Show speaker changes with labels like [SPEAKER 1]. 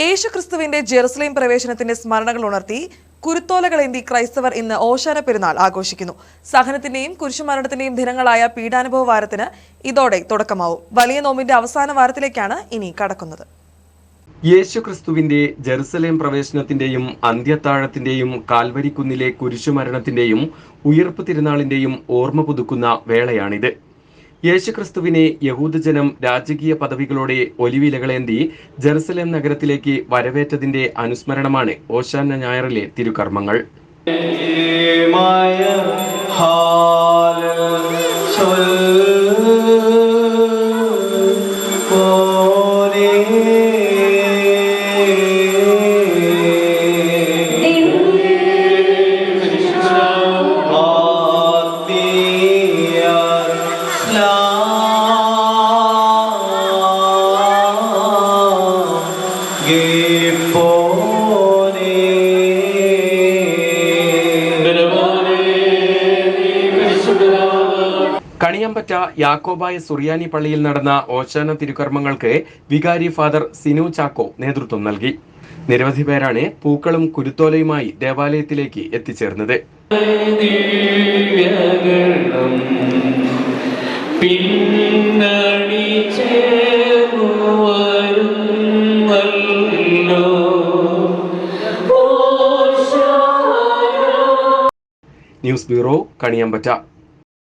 [SPEAKER 1] യേശുക്രിസ്തുവിന്റെ ജെറുസലേം പ്രവേശനത്തിന്റെ സ്മരണകൾ ഉണർത്തി കുരുത്തോലകളേന്തി ക്രൈസ്തവർ ഇന്ന് ഓശാന പെരുന്നാൾ ആഘോഷിക്കുന്നു. സഹനത്തിന്റെയും കുരിശുമരണത്തിന്റെയും ദിനങ്ങളായ പീഡാനുഭവ വാരത്തിന് ഇതോടെ തുടക്കമാവും. വലിയ നോമ്പിന്റെ അവസാന വാരത്തിലേക്കാണ് ഇനി കടക്കുന്നത്.
[SPEAKER 2] യേശുക്രിസ്തുവിന്റെ ജെറുസലേം പ്രവേശനത്തിന്റെയും അന്ത്യത്താഴത്തിന്റെയും കാൽവരിക്കുന്നിലെ കുരിശുമരണത്തിന്റെയും ഉയർപ്പ് തിരുനാളിന്റെയും ഓർമ്മ പുതുക്കുന്ന വേളയാണിത്. യേശുക്രിസ്തുവിനെ യഹൂദജനം രാജകീയ പദവികളോടെ ഒലിവിലകളേന്തി ജെറുസലേം നഗരത്തിലേക്ക് വരവേറ്റതിന്റെ അനുസ്മരണമാണ് ഓശാന ഞായറിലെ തിരുകർമ്മങ്ങൾ
[SPEAKER 3] മായ
[SPEAKER 2] കണിയമ്പറ്റ യാക്കോബായ സുറിയാനി പള്ളിയിൽ നടന്ന ഓശാന തിരുക്കർമ്മങ്ങൾക്ക് വികാരി ഫാദർ സിനു ചാക്കോ നേതൃത്വം നൽകി. നിരവധി പേരാണ് പൂക്കളും കുരുത്തോലയുമായി ദേവാലയത്തിലേക്ക് എത്തിച്ചേർന്നത്.
[SPEAKER 3] പിന്നണി
[SPEAKER 2] ന്യൂസ് ബ്യൂറോ കണിയമ്പറ്റ.